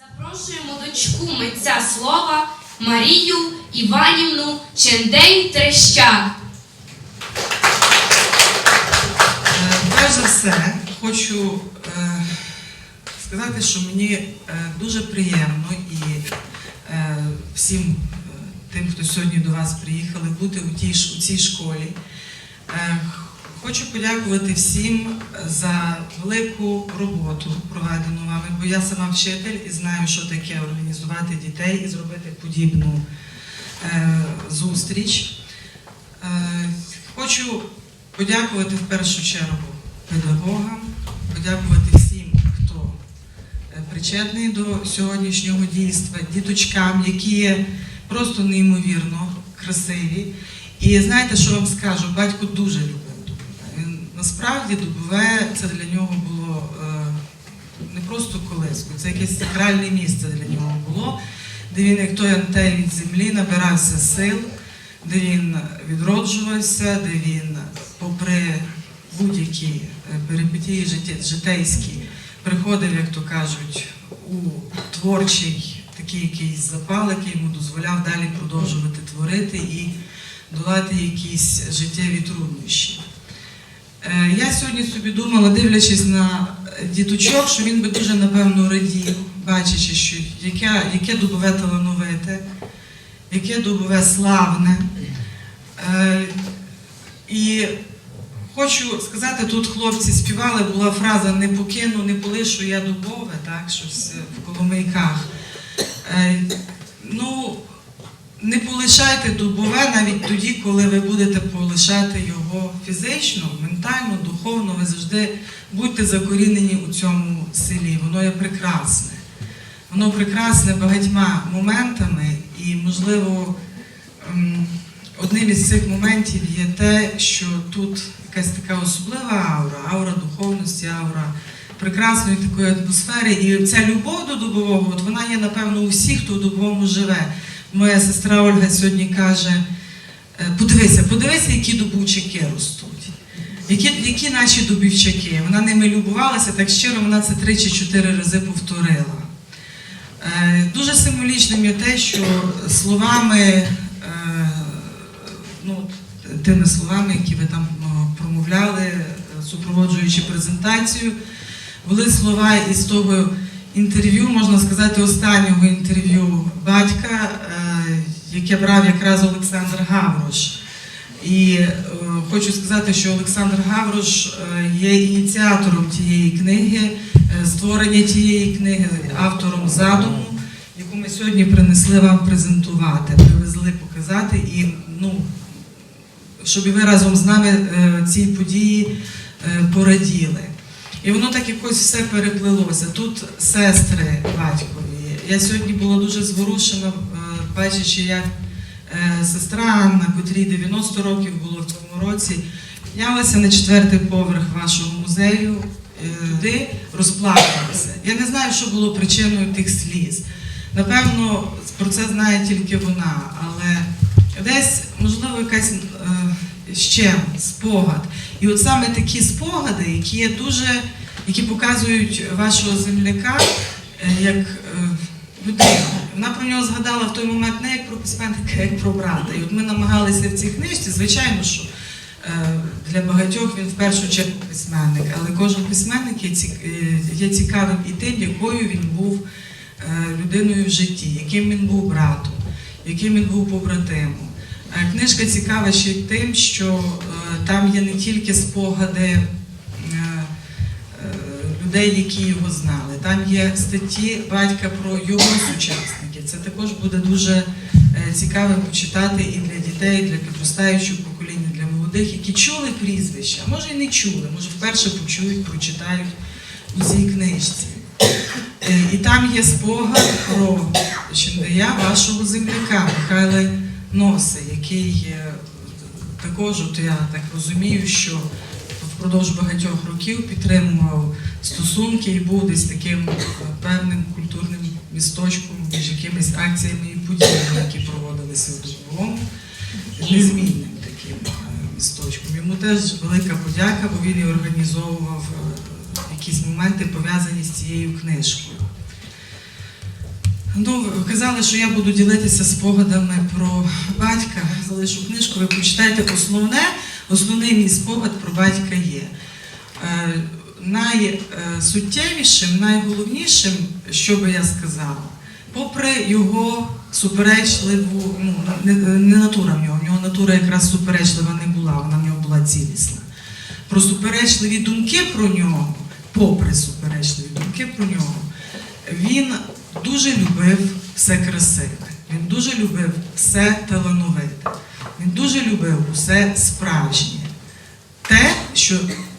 Запрошуємо дочку митця слова Марію Іванівну Чендень Трещак. Е, Перш за все, хочу е, сказати, що мені е, дуже приємно і е, всім е, тим, хто сьогодні до вас приїхали, бути у, тій, у цій школі. Е, Хочу подякувати всім за велику роботу, проведену вами, бо я сама вчитель і знаю, що таке організувати дітей і зробити подібну е, зустріч. Е, Хочу подякувати в першу чергу педагогам, подякувати всім, хто е, причетний до сьогоднішнього дійства, діточкам, які є просто неймовірно красиві. І знаєте, що вам скажу? Батько дуже. Він насправді Дубове це для нього було е, не просто колиску, це якесь сакральне місце для нього було, де він, як той антей від землі, набирався сил, де він відроджувався, де він, попри будь-які е, перипетії житейські, приходив, як то кажуть, у творчий такий якийсь запал, який йому дозволяв далі продовжувати творити і долати якісь життєві труднощі. Е, Я сьогодні собі думала, дивлячись на діточок, що він би дуже напевно радів, бачачи, що яке, яке дубове талановите, яке дубове славне. Е, І хочу сказати, тут хлопці співали, була фраза не покину, не полишу я дубове, так, щось в коломийках. Е, Ну, не полишайте дубове навіть тоді, коли ви будете полишати його фізично, ментально, духовно, ви завжди будьте закорінені у цьому селі. Воно є прекрасне. Воно прекрасне багатьма моментами, і, можливо, одним із цих моментів є те, що тут якась така особлива аура, аура духовності, аура прекрасної такої атмосфери. І ця любов до дубового, от вона є, напевно, у всіх, хто в дубовому живе. Моя сестра Ольга сьогодні каже: е, подивися, подивися, які дубучаки ростуть. Які, які наші дубівчаки? Вона ними любувалася так щиро, вона це три чи чотири рази повторила. Е, Дуже символічним є те, що словами, е, ну, тими словами, які ви там промовляли, супроводжуючи презентацію, були слова із того інтерв'ю, можна сказати, останнього інтерв'ю батька, е, яке брав якраз Олександр Гаврош. І е, хочу сказати, що Олександр Гаврош е, є ініціатором тієї книги, створення тієї книги, автором задуму, яку ми сьогодні принесли вам презентувати, привезли показати і ну, щоб ви разом з нами цій події пораділи. І воно так якось все переплилося. Тут сестри батькові. Я сьогодні була дуже зворушена, е, бачачи, як е, сестра Анна, котрій 90 років було в цьому році, піднялася на четвертий поверх вашого музею, е, туди розплакалася. Я не знаю, що було причиною тих сліз. Напевно, про це знає тільки вона, але десь, можливо, якась ще спогад. І от саме такі спогади, які є дуже, які показують вашого земляка е, як е, людину. Вона про нього згадала в той момент не як про письменника, а як про брата. І от ми намагалися в цій книжці, звичайно, що е, для багатьох він в першу чергу письменник, але кожен письменник є, ці- є цікавим і тим, якою він був людиною в житті, яким він був братом, яким він був побратимом. Е, Книжка цікава ще й тим, що е, там є не тільки спогади е, людей, які його знали. Там є статті батька про його сучасників. Це також буде дуже цікавим почитати і для дітей, і для підростаючого покоління, для молодих, які чули прізвища, може і не чули, може вперше почують, прочитають у цій книжці. І там є спогад про Чиндая, вашого земляка Михайла Носи, який також, от я так розумію, що впродовж багатьох років підтримував стосунки і був десь таким е, певним культурним місточком між якимись акціями і подіями, які проводилися в Дубовому, незмінним таким е, місточком. Йому теж велика подяка, бо він і організовував е, якісь моменти пов'язані з цією книжкою. Ну, казали, що я буду ділитися спогадами про батька. Залишу книжку, ви почитайте основне. Основний мій спогад про батька є. Е, найсуттєвішим, найголовнішим, що би я сказала, попри його суперечливу, ну, не натура в нього, в нього натура якраз суперечлива не була, вона в нього була цілісна. Про суперечливі думки про нього, попри суперечливі думки про нього, він дуже любив все красиве, він дуже любив все талановите, він дуже любив усе справжнє, те, що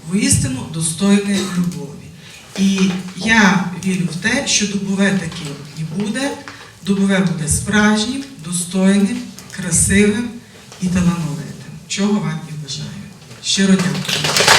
воістину достойне любові. І я вірю в те, що дубове таким і буде, дубове буде справжнім, достойним, красивим і талановитим. Чого вам і бажаю. Щиро дякую.